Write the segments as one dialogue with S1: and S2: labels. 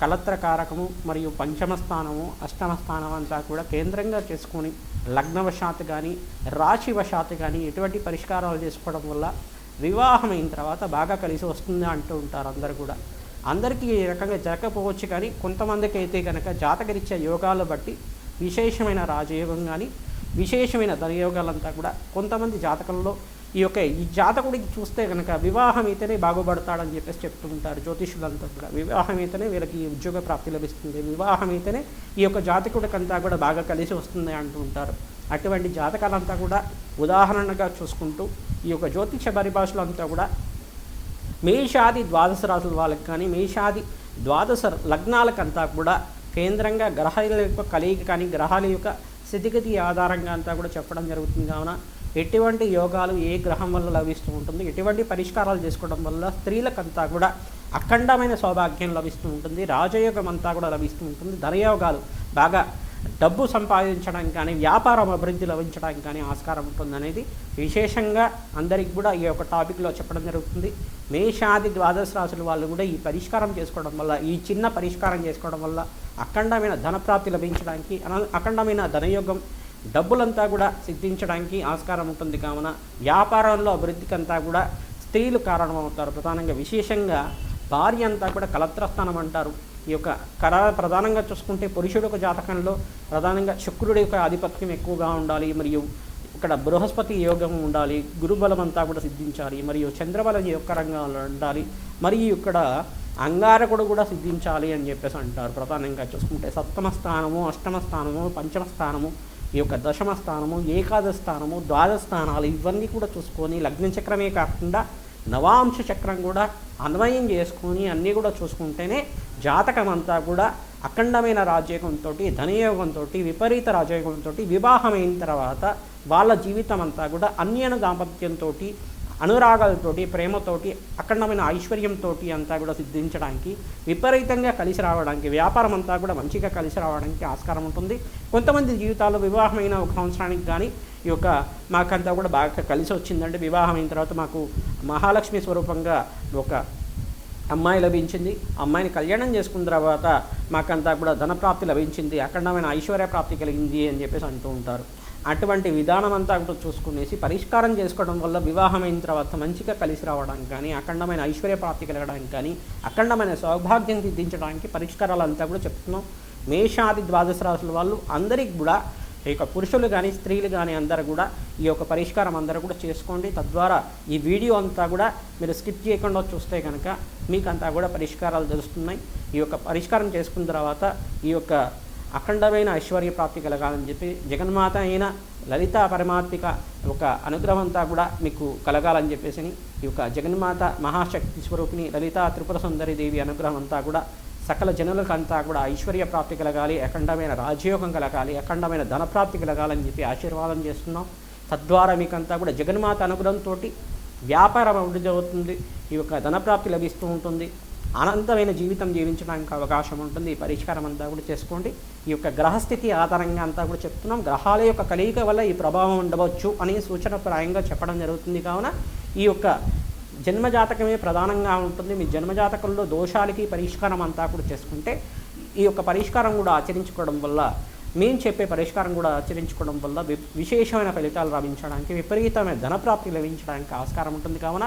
S1: కలత్ర కారకము మరియు పంచమ స్థానము అష్టమ స్థానం అంతా కూడా కేంద్రంగా చేసుకొని లగ్నవశాత్తు కానీ రాశివశాత్తు కానీ ఎటువంటి పరిష్కారాలు చేసుకోవడం వల్ల వివాహం అయిన తర్వాత బాగా కలిసి వస్తుంది అంటూ ఉంటారు అందరు కూడా. అందరికీ ఈ రకంగా జరగకపోవచ్చు కానీ కొంతమందికి అయితే కనుక జాతకరీత్యా యోగాలు బట్టి విశేషమైన రాజయోగం కానీ విశేషమైన ధనయోగాలంతా కూడా కొంతమంది జాతకంలో ఈ యొక్క ఈ జాతకుడికి చూస్తే కనుక వివాహం అయితేనే బాగుపడతాడని చెప్పేసి చెప్తూ ఉంటారు జ్యోతిషులంతా కూడా. వివాహం అయితేనే వీళ్ళకి ఈ ఉద్యోగ ప్రాప్తి లభిస్తుంది. వివాహం అయితేనే ఈ యొక్క జాతకుడికంతా కూడా బాగా కలిసి వస్తుంది అంటూ ఉంటారు. అటువంటి జాతకాలంతా కూడా ఉదాహరణగా చూసుకుంటూ ఈ యొక్క జ్యోతిష పరిభాషలో అంతా కూడా మేషాది ద్వాదశ రాసుల వాళ్ళకి కానీ మేషాది ద్వాదశ లగ్నాలకంతా కూడా కేంద్రంగా గ్రహాల యొక్క కలయిక కానీ గ్రహాల యొక్క స్థితిగతి ఆధారంగా అంతా కూడా చెప్పడం జరుగుతుంది. కావున ఎటువంటి యోగాలు ఏ గ్రహం వల్ల లభిస్తూ ఉంటుంది? ఎటువంటి పరిష్కారాలు చేసుకోవడం వల్ల స్త్రీలకంతా కూడా అఖండమైన సౌభాగ్యం లభిస్తూ ఉంటుంది రాజయోగం అంతా కూడా లభిస్తూ ఉంటుంది. ధనయోగాలు బాగా డబ్బు సంపాదించడానికి కానీ వ్యాపారం అభివృద్ధి లభించడానికి కానీ ఆస్కారం ఉంటుంది అనేది విశేషంగా అందరికి కూడా ఈ యొక్క టాపిక్లో చెప్పడం జరుగుతుంది. మేషాది ద్వాదశ రాశుల వాళ్ళు కూడా ఈ పరిష్కారం చేసుకోవడం వల్ల ఈ చిన్న పరిష్కారం చేసుకోవడం వల్ల అఖండమైన ధనప్రాప్తి లభించడానికి అన- అఖండమైన ధనయోగం డబ్బులంతా కూడా సిద్ధించడానికి ఆస్కారం ఉంటుంది కావున వ్యాపారంలో అభివృద్ధికి అంతా కూడా స్త్రీలు కారణమవుతారు. ప్రధానంగా విశేషంగా భార్య అంతా కూడా కలత్రస్థానం అంటారు. ఈ యొక్క కర ప్రధానంగా చూసుకుంటే పురుషుడు ఒక జాతకంలో ప్రధానంగా శుక్రుడి యొక్క ఆధిపత్యం ఎక్కువగా ఉండాలి. మరియు ఇక్కడ బృహస్పతి యోగం ఉండాలి. గురుబలం అంతా కూడా సిద్ధించాలి. మరియు చంద్రబలం రంగంలో ఉండాలి. మరియు ఇక్కడ అంగారకుడు కూడా సిద్ధించాలి అని చెప్పేసి అంటారు. ప్రధానంగా చూసుకుంటే సప్తమ స్థానము అష్టమ స్థానము పంచమ స్థానము ఈ యొక్క దశమ స్థానము ఏకాదశ స్థానము ద్వాదశ స్థానాలు ఇవన్నీ కూడా చూసుకొని లగ్న చక్రమే కాకుండా నవాంశ చక్రం కూడా అన్వయం చేసుకొని అన్నీ కూడా చూసుకుంటేనే జాతకం అంతా కూడా అఖండమైన రాజయోగంతో ధనయోగంతో విపరీత రాజయోగంతో వివాహం అయిన తర్వాత వాళ్ళ జీవితం అంతా కూడా అన్యన దాంపత్యంతో అనురాగాలతోటి ప్రేమతోటి అఖండమైన ఐశ్వర్యంతో అంతా కూడా సిద్ధించడానికి విపరీతంగా కలిసి రావడానికి వ్యాపారం అంతా కూడా మంచిగా కలిసి రావడానికి ఆస్కారం ఉంటుంది. కొంతమంది జీవితాల్లో వివాహమైన ఒక సంవత్సరానికి కానీ ఈ యొక్క మాకంతా కూడా బాగా కలిసి వచ్చిందంటే వివాహం అయిన తర్వాత మాకు మహాలక్ష్మి స్వరూపంగా ఒక అమ్మాయి లభించింది. అమ్మాయిని కళ్యాణం చేసుకున్న తర్వాత మాకంతా కూడా ధనప్రాప్తి లభించింది. అఖండమైన ఐశ్వర్య ప్రాప్తి కలిగింది అని చెప్పేసి అంటూ ఉంటారు. అటువంటి విధానం అంతా కూడా చూసుకునేసి పరిష్కారం చేసుకోవడం వల్ల వివాహం అయిన తర్వాత మంచిగా కలిసి రావడానికి కానీ అఖండమైన ఐశ్వర్య ప్రాప్తి కలగడానికి కానీ అఖండమైన సౌభాగ్యం సిద్ధించడానికి పరిష్కారాలు అంతా కూడా చెప్తున్నాం. మేషాది ద్వాదశ రాసుల వాళ్ళు అందరికి కూడా ఈ యొక్క పురుషులు కానీ స్త్రీలు కానీ అందరూ కూడా ఈ యొక్క పరిష్కారం అందరూ కూడా చేసుకోండి. తద్వారా ఈ వీడియో అంతా కూడా మీరు స్కిప్ చేయకుండా చూస్తే కనుక మీకు అంతా కూడా పరిష్కారాలు తెలుస్తున్నాయి. ఈ యొక్క పరిష్కారం చేసుకున్న తర్వాత ఈ యొక్క అఖండమైన ఐశ్వర్య ప్రాప్తి కలగాలని చెప్పి జగన్మాత అయిన లలిత పరమాత్మిక ఒక అనుగ్రహం అంతా కూడా మీకు కలగాలని చెప్పేసి ఈ యొక్క జగన్మాత మహాశక్తి స్వరూపిణి లలిత త్రిపుర సుందరి దేవి అనుగ్రహం అంతా కూడా సకల జనులకంతా కూడా ఐశ్వర్య ప్రాప్తి కలగాలి అఖండమైన రాజయోగం కలగాలి అఖండమైన ధనప్రాప్తి కలగాలని చెప్పి ఆశీర్వాదం చేస్తున్నాం. తద్వారా మీకంతా కూడా జగన్మాత అనుగ్రహంతో వ్యాపారం అభివృద్ధి అవుతుంది ఈ యొక్క ధనప్రాప్తి లభిస్తూ ఉంటుంది. అనంతమైన జీవితం జీవించడానికి అవకాశం ఉంటుంది. ఈ పరిష్కారం అంతా కూడా చేసుకోండి. ఈ యొక్క గ్రహస్థితి ఆధారంగా అంతా కూడా చెప్తున్నాం. గ్రహాల యొక్క కలయిక వల్ల ఈ ప్రభావం ఉండవచ్చు అని సూచన ప్రాయంగా చెప్పడం జరుగుతుంది. కావున ఈ యొక్క జన్మజాతకమే ప్రధానంగా ఉంటుంది. మీ జన్మజాతకంలో దోషాలకి పరిష్కారం అంతా కూడా చేసుకుంటే ఈ యొక్క పరిష్కారం కూడా ఆచరించుకోవడం వల్ల మేము చెప్పే పరిష్కారం కూడా ఆచరించుకోవడం వల్ల విశేషమైన ఫలితాలు లభించడానికి విపరీతమైన ధనప్రాప్తి లభించడానికి ఆస్కారం ఉంటుంది. కావున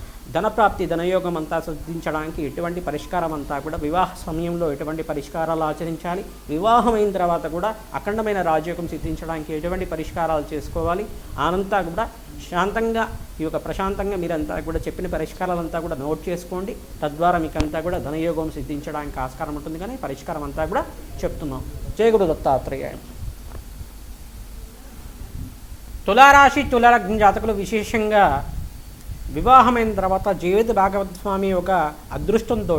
S1: ధనప్రాప్తి ధనయోగం అంతా సిద్ధించడానికి ఎటువంటి పరిష్కారం అంతా కూడా వివాహ సమయంలో ఎటువంటి పరిష్కారాలు ఆచరించాలి వివాహం అయిన తర్వాత కూడా అఖండమైన రాజయోగం సిద్ధించడానికి ఎటువంటి పరిష్కారాలు చేసుకోవాలి ఆనంతా కూడా శాంతంగా ఈ యొక్క ప్రశాంతంగా మీరంతా కూడా చెప్పిన పరిష్కారాలంతా కూడా నోట్ చేసుకోండి. తద్వారా మీకు అంతా కూడా ధనయోగం సిద్ధించడానికి ఆస్కారం ఉంటుంది కానీ పరిష్కారం అంతా కూడా చెప్తున్నాం. జయగుడు దత్తాత్రేయ. తులారాశి తులాలగ్న జాతకులు విశేషంగా వివాహమైన తర్వాత జీవిత భాగవత స్వామి ఒక అదృష్టంతో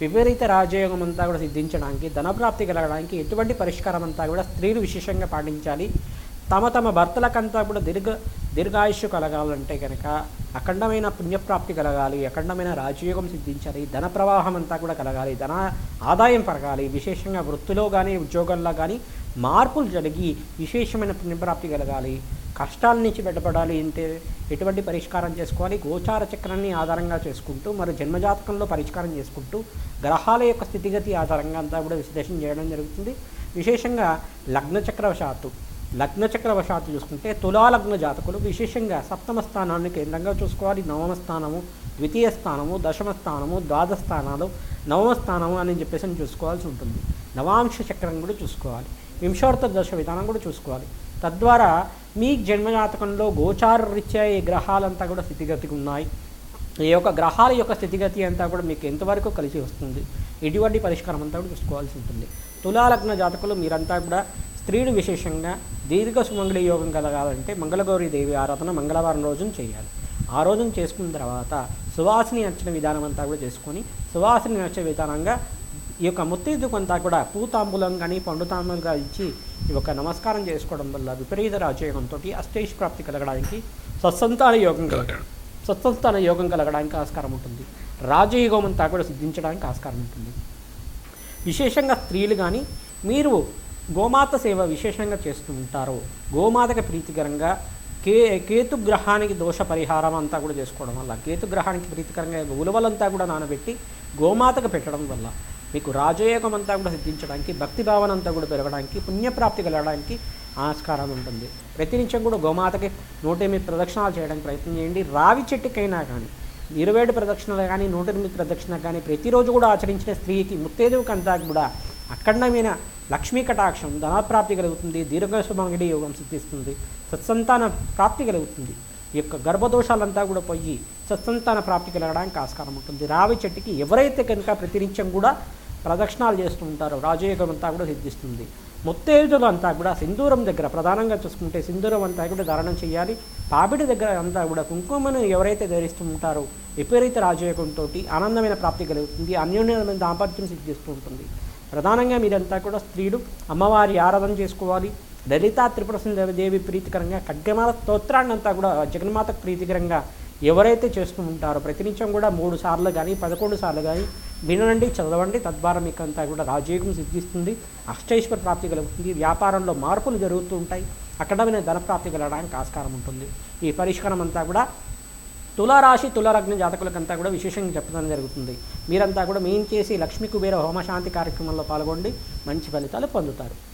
S1: విపరీత రాజయోగం అంతా కూడా సిద్ధించడానికి ధనప్రాప్తి కలగడానికి ఎటువంటి పరిష్కారం అంతా కూడా స్త్రీలు విశేషంగా పాటించాలి. తమ తమ భర్తలకంతా కూడా దీర్ఘ దీర్ఘాయుష్ కలగాలంటే కనుక అఖండమైన పుణ్యప్రాప్తి కలగాలి అఖండమైన రాజయోగం సిద్ధించాలి ధన ప్రవాహం అంతా కూడా కలగాలి ధన ఆదాయం పెరగాలి విశేషంగా వృత్తిలో కానీ ఉద్యోగంలో కానీ మార్పులు జరిగి విశేషమైన పుణ్యప్రాప్తి కలగాలి. కష్టాల నుంచి బయటపడాలి అంటే ఎటువంటి పరిష్కారం చేసుకోవాలి? గోచార చక్రాన్ని ఆధారంగా చేసుకుంటూ మరి జన్మజాతకంలో పరిష్కారం చేసుకుంటూ గ్రహాల యొక్క స్థితిగతి ఆధారంగా అంతా కూడా విశ్లేషణ చేయడం జరుగుతుంది. విశేషంగా లగ్నచక్రవశాత్తు లగ్నచక్రవశాత్తు చూసుకుంటే తులాలగ్న జాతకులు విశేషంగా సప్తమ స్థానాన్ని కేంద్రంగా చూసుకోవాలి. నవమ స్థానము ద్వితీయ స్థానము దశమ స్థానము ద్వాదశ స్థానాలు నవమ స్థానము అని చెప్పేసి చూసుకోవాల్సి ఉంటుంది. నవాంశ చక్రం కూడా చూసుకోవాలి. వింశోర్త దశ విధానం కూడా చూసుకోవాలి. తద్వారా మీ జన్మజాతకంలో గోచార రీత్యా ఈ గ్రహాలంతా కూడా స్థితిగతికి ఉన్నాయి ఈ యొక్క గ్రహాల యొక్క స్థితిగతి అంతా కూడా మీకు ఎంతవరకు కలిసి వస్తుంది? ఎటువంటి పరిష్కారం అంతా కూడా చూసుకోవాల్సి ఉంటుంది. తులాలగ్న జాతకులు మీరంతా కూడా స్త్రీలు విశేషంగా దీర్ఘ సుమంగళి యోగం కలగాలంటే మంగళగౌరి దేవి ఆరాధన మంగళవారం రోజున చేయాలి. ఆ రోజున చేసుకున్న తర్వాత సువాసిని నచ్చిన విధానం అంతా కూడా చేసుకొని సువాసిని నచ్చే విధానంగా ఈ యొక్క ముత్తైదుకు అంతా కూడా పూతాంబులం కానీ పండు కానీ ఇచ్చి ఈ యొక్క నమస్కారం చేసుకోవడం వల్ల విపరీత రాజయోగంతో అష్టేష్ ప్రాప్తి కలగడానికి సత్సంతాన యోగం కలగడం. సత్సంతాన యోగం కలగడానికి ఆస్కారం ఉంటుంది. రాజయోగం అంతా కూడా సిద్ధించడానికి ఆస్కారం ఉంటుంది. విశేషంగా స్త్రీలు కానీ మీరు గోమాత సేవ విశేషంగా చేస్తూ ఉంటారు గోమాతకి ప్రీతికరంగా కే కేతు గ్రహానికి దోష పరిహారం అంతా కూడా చేసుకోవడం వల్ల కేతు గ్రహానికి ప్రీతికరంగా ఉలవలంతా కూడా నానబెట్టి గోమాతకు పెట్టడం వల్ల మీకు రాజయోగం అంతా కూడా సిద్ధించడానికి భక్తి భావన అంతా కూడా పెరగడానికి పుణ్యప్రాప్తి కలగడానికి ఆస్కారం ఉంటుంది. ప్రతినిత్యం కూడా గోమాతకి నూట ఎనిమిది ప్రదక్షిణాలు చేయడానికి ప్రయత్నం చేయండి. రావి చెట్టుకైనా కానీ ఇరవై ఏడు ప్రదక్షిణలు కానీ నూట ఎనిమిది ప్రదక్షిణ కానీ ప్రతిరోజు కూడా ఆచరించిన స్త్రీకి ముత్తేదువుకి అంతా కూడా అఖండమైన లక్ష్మీ కటాక్షం ధనప్రాప్తి కలుగుతుంది దీర్ఘసుమంగడి యోగం సిద్ధిస్తుంది సత్సంతాన ప్రాప్తి కలుగుతుంది. ఈ యొక్క గర్భదోషాలంతా కూడా పోయి సత్సంతాన ప్రాప్తి కలగడానికి ఆస్కారం ఉంటుంది. రావి చెట్టుకి ఎవరైతే కనుక ప్రతినిత్యం కూడా ప్రదక్షిణాలు చేస్తూ ఉంటారో. రాజయోగం అంతా కూడా సిద్ధిస్తుంది. ముత్తేజులు అంతా కూడా సింధూరం దగ్గర ప్రధానంగా చూసుకుంటే సింధూరం అంతా కూడా ధారణం చేయాలి. పాపిడి దగ్గర అంతా కూడా కుంకుమను ఎవరైతే ధరిస్తూ ఉంటారో విపరీత రాజయోగంతో ఆనందమైన ప్రాప్తి కలుగుతుంది. అన్యోన్యమైన దాంపత్యం సిద్ధిస్తూ ఉంటుంది. ప్రధానంగా మీరంతా కూడా స్త్రీలు అమ్మవారి ఆరాధన చేసుకోవాలి. లలిత త్రిపుర దేవి ప్రీతికరంగా ఖడ్గమాల స్తోత్రాన్ని అంతా కూడా జగన్మాతకు ప్రీతికరంగా ఎవరైతే చేస్తూ ఉంటారో ప్రతినిత్యం కూడా మూడు సార్లు కానీ పదకొండు సార్లు కానీ వినండి చదవండి. తద్వారా మీకు అంతా కూడా రాజయోగం సిద్ధిస్తుంది. అష్టైశ్వర ప్రాప్తి కలుగుతుంది. వ్యాపారంలో మార్పులు జరుగుతూ ఉంటాయి. అకడమైన ధనప్రాప్తి కలగడానికి ఆస్కారం ఉంటుంది. ఈ పరిష్కారం అంతా కూడా తులారాశి తులాలగ్న జాతకులకంతా కూడా విశేషంగా చెప్పడం జరుగుతుంది. మీరంతా కూడా మెయిన్ చేసి లక్ష్మీ కుబేర హోమశాంతి కార్యక్రమంలో పాల్గొండి. మంచి ఫలితాలు పొందుతారు.